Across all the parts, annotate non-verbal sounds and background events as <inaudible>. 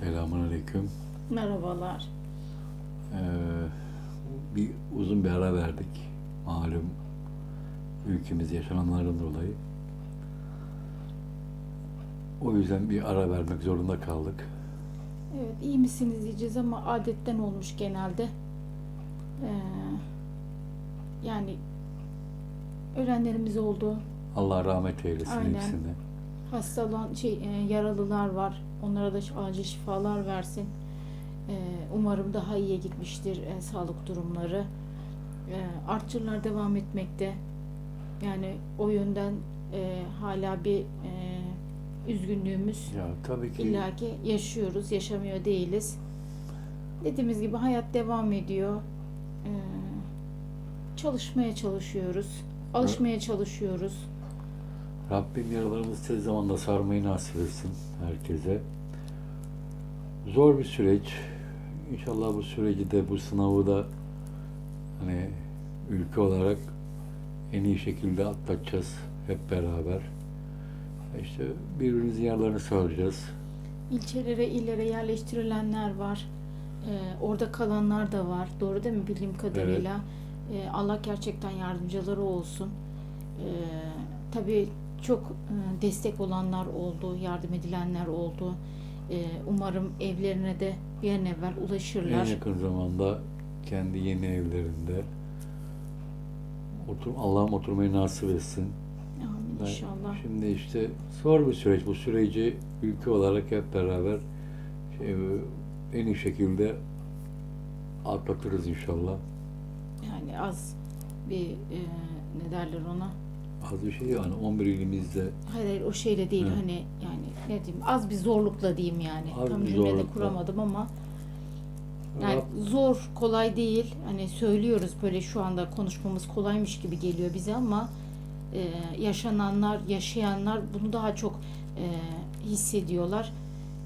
Selamun Aleyküm. Merhabalar. Ee, bir uzun bir ara verdik. Malum ülkemiz yaşananların dolayı. O yüzden bir ara vermek zorunda kaldık. Evet, iyi misiniz diyeceğiz ama adetten olmuş genelde. Ee, yani ölenlerimiz oldu. Allah rahmet eylesin Aynen. hepsine. Hasta olan şey e, yaralılar var. Onlara da acil şifalar versin. Ee, umarım daha iyiye gitmiştir e, sağlık durumları. Ee, artçılar devam etmekte. Yani o yönden e, hala bir e, üzgünlüğümüz Ya tabii ki İlla ki yaşıyoruz, yaşamıyor değiliz. Dediğimiz gibi hayat devam ediyor. Ee, çalışmaya çalışıyoruz, alışmaya çalışıyoruz. Rabbim yaralarımızı tez zamanda sarmayı nasip etsin herkese. Zor bir süreç. İnşallah bu süreci de bu sınavı da hani ülke olarak en iyi şekilde atlatacağız hep beraber. İşte birbirimizin yaralarını saracağız. İlçelere, illere yerleştirilenler var. Ee, orada kalanlar da var. Doğru değil mi bildiğim kadarıyla? Ee, Allah gerçekten yardımcıları olsun. Ee, tabii çok e, destek olanlar oldu, yardım edilenler oldu. Ee, umarım evlerine de bir an evvel En ulaşırlar. yakın zamanda kendi yeni evlerinde otur Allah'ım oturmayı nasip etsin. Amin Ben- inşallah. Şimdi işte zor bir süreç. Bu süreci ülke olarak hep beraber şey, en iyi şekilde atlatırız inşallah. Yani az bir e, ne derler ona? Az bir şey yani 11 ilimizde Hayır, hayır o şeyle değil Hı. hani yani ne diyeyim az bir zorlukla diyeyim yani. Az Tam bir cümlede zorlukla. kuramadım ama yani Rab- zor kolay değil. Hani söylüyoruz böyle şu anda konuşmamız kolaymış gibi geliyor bize ama e, yaşananlar, yaşayanlar bunu daha çok e, hissediyorlar.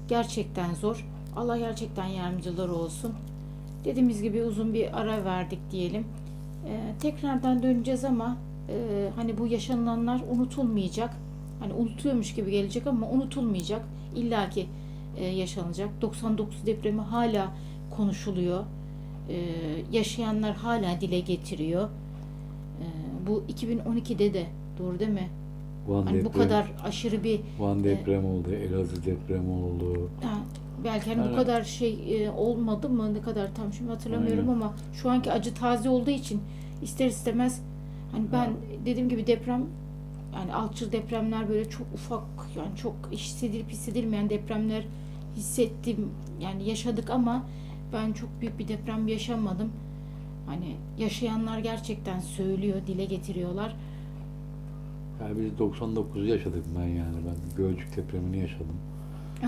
Gerçekten zor. Allah gerçekten yardımcıları olsun. Dediğimiz gibi uzun bir ara verdik diyelim. E, tekrardan döneceğiz ama e, hani bu yaşananlar unutulmayacak. Hani unutuyormuş gibi gelecek ama unutulmayacak. İlla ki e, yaşanacak. 99 depremi hala konuşuluyor. E, yaşayanlar hala dile getiriyor. E, bu 2012'de de doğru değil mi? Van Hani bu deprem, kadar aşırı bir Van deprem oldu, Elazığ deprem oldu. Ha, belki hani bu kadar şey e, olmadı mı ne kadar tam şimdi hatırlamıyorum Aynen. ama şu anki acı taze olduğu için ister istemez hani ben dediğim gibi deprem yani alçı depremler böyle çok ufak yani çok hissedilip hissedilmeyen depremler hissettim yani yaşadık ama ben çok büyük bir deprem yaşamadım. Hani yaşayanlar gerçekten söylüyor, dile getiriyorlar. Yani biz 99 yaşadık ben yani. Ben Gölcük depremini yaşadım.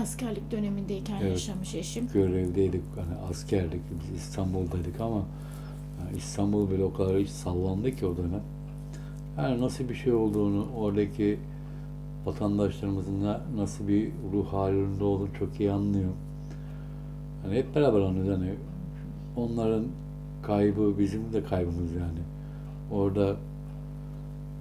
Askerlik dönemindeyken Evet. yaşamış eşim. Görevdeydik, hani askerdik, biz İstanbul'daydık ama yani İstanbul bile o kadar hiç sallandı ki o dönem. Yani nasıl bir şey olduğunu, oradaki vatandaşlarımızın na- nasıl bir ruh halinde olduğunu çok iyi anlıyorum. Hani hep beraber anlıyoruz. Hani onların kaybı bizim de kaybımız yani. Orada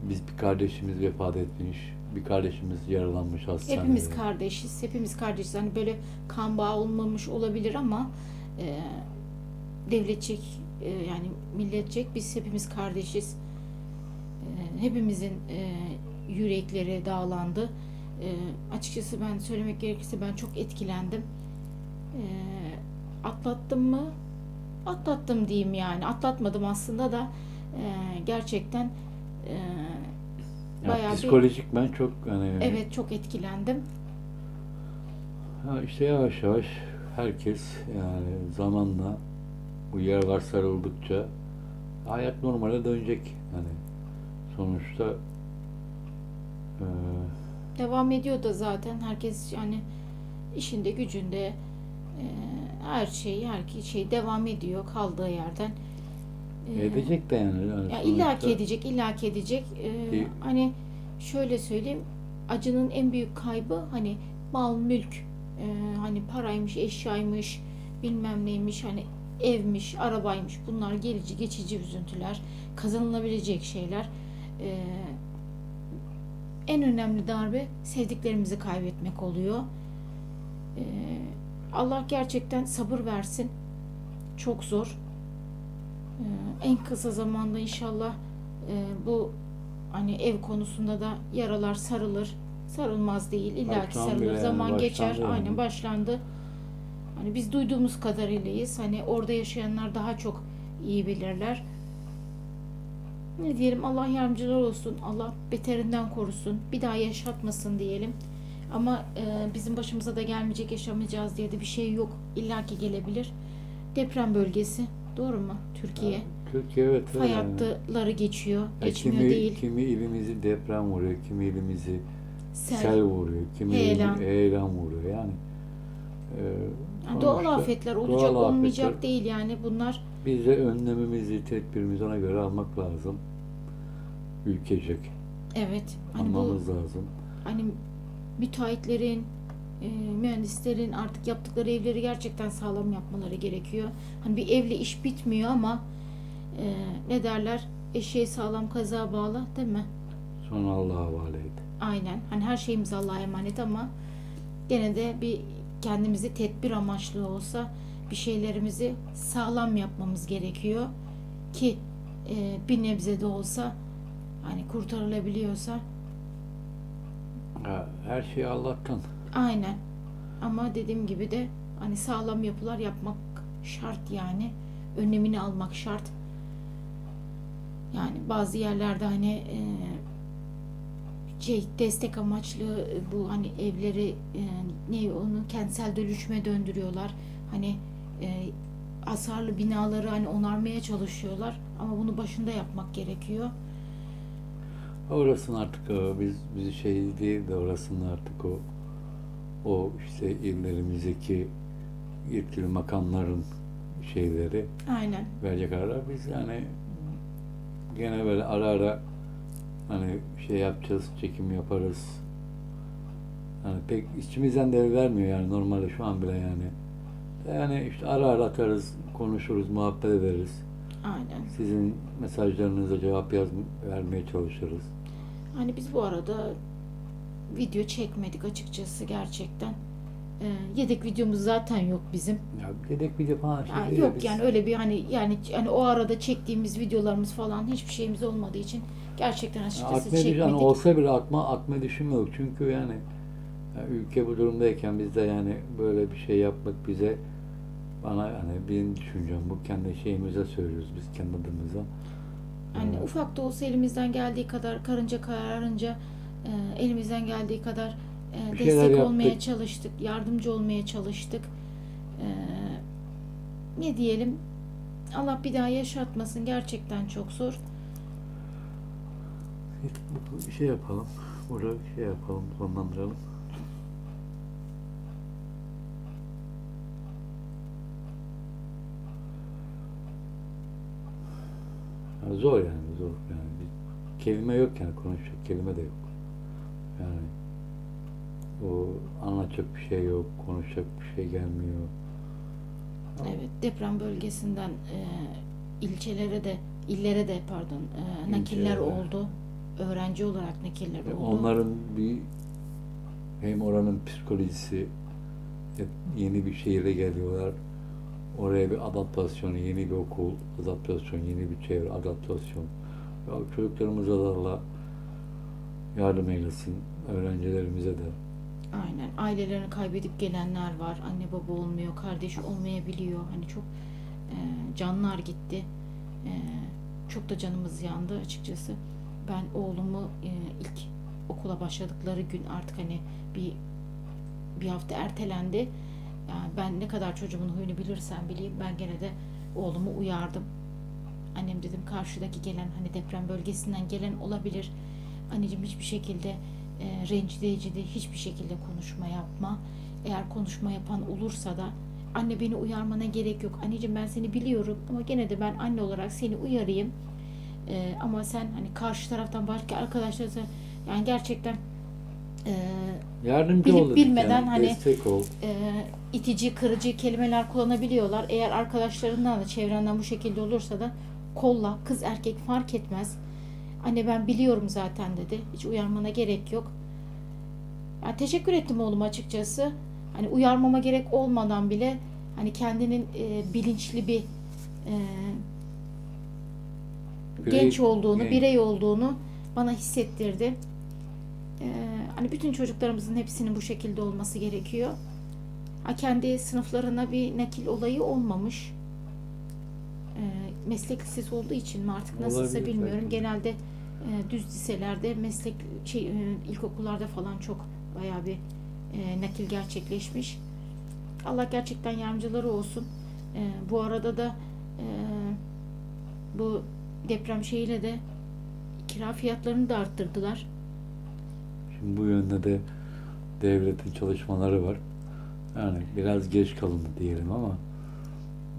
biz bir kardeşimiz vefat etmiş, bir kardeşimiz yaralanmış hastanede. Hepimiz kardeşiz, hepimiz kardeşiz. Hani böyle kan bağı olmamış olabilir ama e, devletçek e, yani milletçek biz hepimiz kardeşiz. E, hepimizin e, yürekleri dağlandı. E, açıkçası ben söylemek gerekirse ben çok etkilendim. E, atlattım mı? Atlattım diyeyim yani. Atlatmadım aslında da e, gerçekten e, Ya bayağı bir- psikolojik ben çok hani evet çok etkilendim. ha işte yavaş yavaş herkes yani zamanla bu yaralar sarıldıkça hayat normale dönecek yani sonuçta eee, devam ediyor da zaten herkes yani işinde gücünde e, her şey her şey devam ediyor kaldığı yerden. E, edecek de yani, yani Ya sonuçta illaki edecek, illaki edecek. E, Bir- hani şöyle söyleyeyim, acının en büyük kaybı hani mal, mülk, e, hani paraymış, eşyaymış, bilmem neymiş, hani evmiş, arabaymış. Bunlar gelici, geçici üzüntüler, kazanılabilecek şeyler. E, en önemli darbe sevdiklerimizi kaybetmek oluyor. E, Allah gerçekten sabır versin. Çok zor. Ee, en kısa zamanda inşallah e, bu hani ev konusunda da yaralar sarılır. Sarılmaz değil. İlla ki sarılır. yani, Zaman geçer. Aynen başlandı. Hani biz duyduğumuz kadarıylayız. Hani orada yaşayanlar daha çok iyi bilirler. Ne diyelim Allah yardımcılar olsun. Allah beterinden korusun. Bir daha yaşatmasın diyelim. Ama e, bizim başımıza da gelmeyecek yaşamayacağız diye de bir şey yok. İlla ki gelebilir. Deprem bölgesi. Doğru mu? Türkiye. Türkiye evet Fay hatları geçiyor. Ya Geçmiyor kimi, değil. Kimi ilimizi deprem vuruyor, kimi ilimizi Sel. sel, vuruyor, kimi Heyelan. ilimizi heyelan vuruyor yani. E, Yani doğal afetler doğal olacak olmayacak afetler. değil yani bunlar Biz de önlememizi, tedbirimizi ona göre almak lazım. Ülkecek evet hani bu almamız lazım. hani müteahhitlerin e, mühendislerin artık yaptıkları evleri gerçekten sağlam yapmaları gerekiyor. Hani bir evle iş bitmiyor ama e, ne derler eşeğe sağlam kaza bağlı değil mi? Sonra Allah'a havale et. Aynen. Hani her şeyimiz Allah'a emanet ama gene de bir kendimizi tedbir amaçlı olsa bir şeylerimizi sağlam yapmamız gerekiyor ki e, bir nebze de olsa hani kurtarılabiliyorsa Ha, her şey Allah'tan. aynen. Ama dediğim gibi de hani sağlam yapılar yapmak şart yani. Önlemini almak şart. Yani bazı yerlerde hani e, şey destek amaçlı e, bu hani evleri e, ne onu kentsel dönüşüme döndürüyorlar. Hani e, hasarlı binaları hani onarmaya çalışıyorlar ama bunu başında yapmak gerekiyor. Orasının artık o, biz bizi şey değil de orasının artık o o işte illerimizdeki yetkili makamların şeyleri Aynen. verecek kararlar. Biz yani gene böyle ara ara hani şey yapacağız, çekim yaparız. Yani pek içimizden de vermiyor yani normalde şu an bile yani. Yani işte ara ara atarız, konuşuruz, muhabbet ederiz. Aynen. Sizin mesajlarınıza cevap yaz vermeye çalışırız. Hani biz bu arada video çekmedik açıkçası gerçekten. Ee, yedek videomuz zaten yok bizim. Ya yedek video falan şey Yani yok biz- yani öyle bir hani yani hani o arada çektiğimiz videolarımız falan hiçbir şeyimiz olmadığı için gerçekten açıkçası düş- çekmedik. yani olsa bile atma atmayı düşünmüyoruz. Çünkü yani, ya ülke bu durumdayken biz de yani böyle bir şey yapmak bize bana yani benim düşüncem bu kendi şeyimize söylüyoruz biz kendi adımıza. Yani Ee, ufak da olsa elimizden geldiği kadar karınca kararınca e, elimizden geldiği kadar e, destek yaptık. olmaya çalıştık, yardımcı olmaya çalıştık. E, ne diyelim? Allah bir daha yaşatmasın. Gerçekten çok zor. Bu şey yapalım. Burada şey yapalım, sonlandıralım. Ya zor yani zor yani bir kelime yok yani konuşacak kelime de yok. Yani o anlatacak bir şey yok, konuşacak bir şey gelmiyor. Evet, deprem bölgesinden e, ilçelere de, illere de pardon, e, nakiller İlçelere. oldu. Öğrenci olarak nakiller E, oldu. Onların bir hem oranın psikolojisi yeni bir şehire geliyorlar. Oraya bir adaptasyon, yeni bir okul, adaptasyon, yeni bir çevre, adaptasyon. Ya çocuklarımıza da Allah yardım eylesin, öğrencilerimize de. Aynen. Ailelerini kaybedip gelenler var. Anne baba olmuyor, kardeş olmayabiliyor. Hani çok e, canlar gitti. E, çok da canımız yandı açıkçası. Ben oğlumu e, ilk okula başladıkları gün artık hani bir bir hafta ertelendi. Yani ben ne kadar çocuğumun huyunu bilirsem bileyim ben gene de oğlumu uyardım. Annem dedim karşıdaki gelen hani deprem bölgesinden gelen olabilir. Anneciğim hiçbir şekilde e, rencide edici hiçbir şekilde konuşma yapma. Eğer konuşma yapan olursa da anne beni uyarmana gerek yok. Anneciğim ben seni biliyorum ama gene de ben anne olarak seni uyarayım. E, ama sen hani karşı taraftan başka arkadaşlar yani gerçekten e, Yardımcı Bilip ol dedik bilmeden yani, hani- ol. e, itici, kırıcı kelimeler kullanabiliyorlar. Eğer arkadaşlarından da çevrenden bu şekilde olursa da kolla, kız erkek fark etmez. Anne ben biliyorum zaten dedi. Hiç uyarmana gerek yok. Ya, teşekkür ettim oğlum açıkçası. hani uyarmama gerek olmadan bile hani kendinin e, bilinçli bir e, Birey- genç olduğunu, genç. birey olduğunu bana hissettirdi. Ee, hani bütün çocuklarımızın hepsinin bu şekilde olması gerekiyor. Ha, kendi sınıflarına bir nakil olayı olmamış. Ee, meslek lisesi olduğu için mi artık nasılsa Olabilir bilmiyorum. belki. Genelde e, düz liselerde, meslek şey e, ilkokullarda falan çok bayağı bir e, nakil gerçekleşmiş. Allah gerçekten yardımcıları olsun. E, bu arada da e, bu deprem şeyiyle de kira fiyatlarını da arttırdılar. Şimdi bu yönde de devletin çalışmaları var. Yani biraz geç kalındı diyelim ama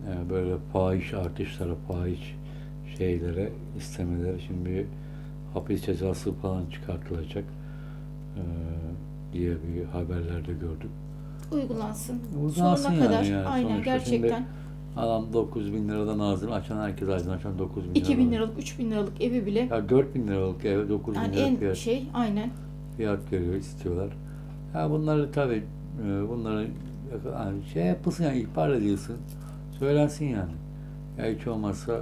yani böyle fahiş artışlara, fahiş şeylere istemeleri şimdi bir hapis cezası falan çıkartılacak eee, diye bir haberlerde gördüm. Uygulansın. Uygulansın Sonuna yani kadar. yani. Aynen Sonuçta gerçekten. Adam 9 bin liradan ağzını açan herkes ağzını açan 9 bin lira. 2000 liralık, 3000 liralık evi bile Ya 4 bin liralık eve 9 bin yani lira en fiyat. şey aynen. fiyat veriyor istiyorlar. Ya bunları tabii e, bunları yani şey yapılsın yani ihbar edilsin. Söylensin yani. Ya hiç olmazsa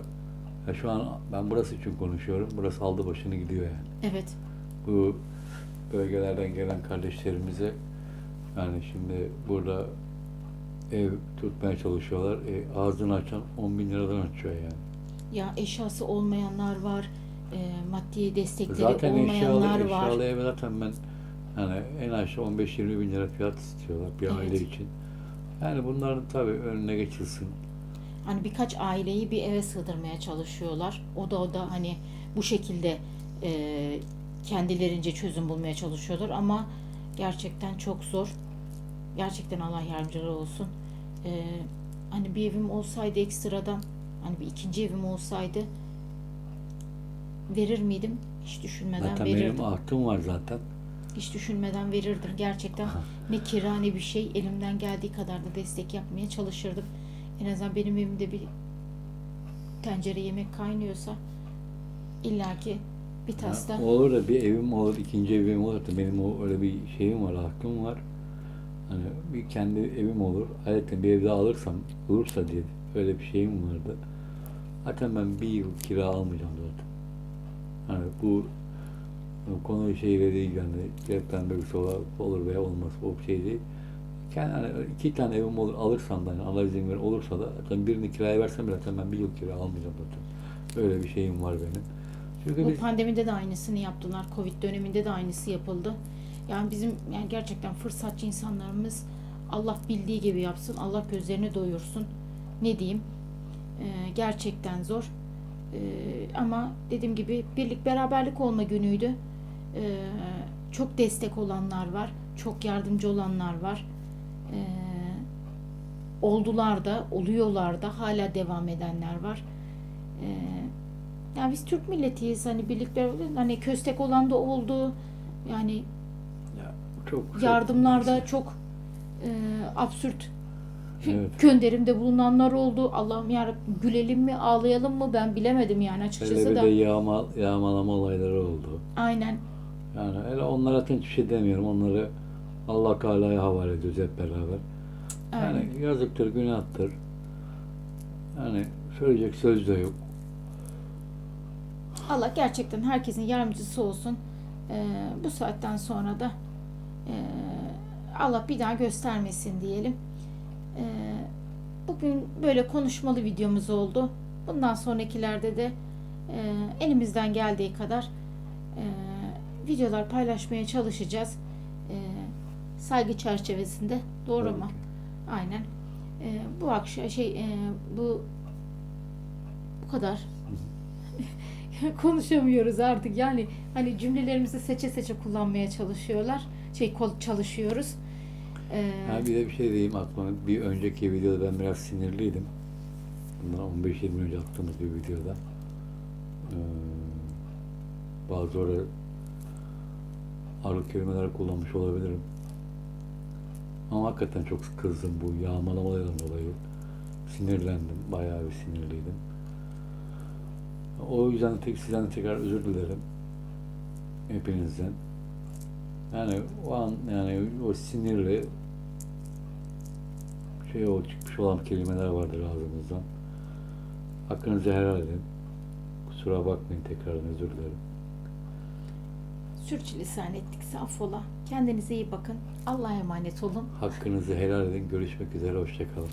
ya şu an ben burası için konuşuyorum. Burası aldı başını gidiyor yani. Evet. Bu bölgelerden gelen kardeşlerimize yani şimdi burada ev tutmaya çalışıyorlar. E, ağzını açan 10 bin liradan açıyor yani. Ya eşyası olmayanlar var. E, maddi destekleri Zaten eşyalı, olmayanlar var. eşyalı eve zaten ben yani en aşağı 15-20 bin lira fiyat istiyorlar bir Evet. aile için. Yani bunların tabii önüne geçilsin. Hani birkaç aileyi bir eve sığdırmaya çalışıyorlar. O da o da hani bu şekilde e, kendilerince çözüm bulmaya çalışıyorlar ama gerçekten çok zor. Gerçekten Allah yardımcıları olsun. E, hani bir evim olsaydı ekstradan hani bir ikinci evim olsaydı verir miydim? Hiç düşünmeden Zaten verirdim. benim artım var zaten. Hiç düşünmeden verirdim. Gerçekten ne kira ne bir şey elimden geldiği kadar da destek yapmaya çalışırdım. En azından benim evimde bir tencere yemek kaynıyorsa illaki bir tas da Ha, olur da bir evim olur, ikinci evim olur da benim o öyle bir şeyim var, hakkım var. Hani bir kendi evim olur. Ayrıca bir ev daha alırsam, olursa diye öyle bir şeyim vardı. Zaten ben bir yıl kira almayacağım zaten. Hani bu konu şeyle değil yani deprem bölgesi olur, olur veya olmaz o şey değil. Kendi hani iki tane evim olur alırsam da yani Allah izin verir olursa da zaten birini kiraya versem bile zaten ben bir yıl kira almayacağım zaten. Öyle bir şeyim var benim. Çünkü bu biz pandemide de aynısını yaptılar. Covid döneminde de aynısı yapıldı. Yani bizim yani gerçekten fırsatçı insanlarımız Allah bildiği gibi yapsın. Allah gözlerini doyursun. Ne diyeyim? Ee, gerçekten zor. Ee, ama dediğim gibi birlik beraberlik olma günüydü. Ee, çok destek olanlar var. Çok yardımcı olanlar var. Ee, oldular da, oluyorlar da, hala devam edenler var. Ee, yani biz Türk milletiyiz. Hani birlik beraber hani köstek olan da oldu. Yani Ya, çok yardımlarda çok e, absürt Evet. gönderimde bulunanlar oldu. Allah'ım yarabbim gülelim mi ağlayalım mı ben bilemedim yani açıkçası Hele bir da. de yağma, yağmalama olayları oldu. Aynen. Yani hele onlara hiçbir şey demiyorum. Onları Allah Teala'ya havale ediyoruz hep beraber. Aynen. Yani yazıktır, günahtır. Yani söyleyecek söz de yok. Allah gerçekten herkesin yardımcısı olsun. Ee, bu saatten sonra da Allah bir daha göstermesin diyelim. Ee, bugün böyle konuşmalı videomuz oldu. Bundan sonrakilerde de e, elimizden geldiği kadar e, videolar paylaşmaya çalışacağız. E, saygı çerçevesinde. Doğru Tabii mu? ki. Aynen. E, bu akşam şey e, bu bu kadar. <laughs> Konuşamıyoruz artık. Yani hani cümlelerimizi seçe seçe kullanmaya çalışıyorlar. Şey çalışıyoruz. E, Ha, bir de bir şey diyeyim aklıma. Bir önceki videoda ben biraz sinirliydim. Bundan 15-20 önce attığımız bir videoda. Ee, bazı orada ağır kelimeler kullanmış olabilirim. Ama hakikaten çok kızdım bu yağmalamalardan dolayı. Sinirlendim. Bayağı bir sinirliydim. O yüzden tek sizden de tekrar özür dilerim. Hepinizden. Yani o an yani o sinirle şey o çıkmış olan kelimeler vardır ağzımızdan. Hakkınızı helal edin. Kusura bakmayın tekrardan özür dilerim. Sürçülisan ettikse affola. Kendinize iyi bakın. Allah'a emanet olun. Hakkınızı helal edin. Görüşmek üzere. Hoşçakalın.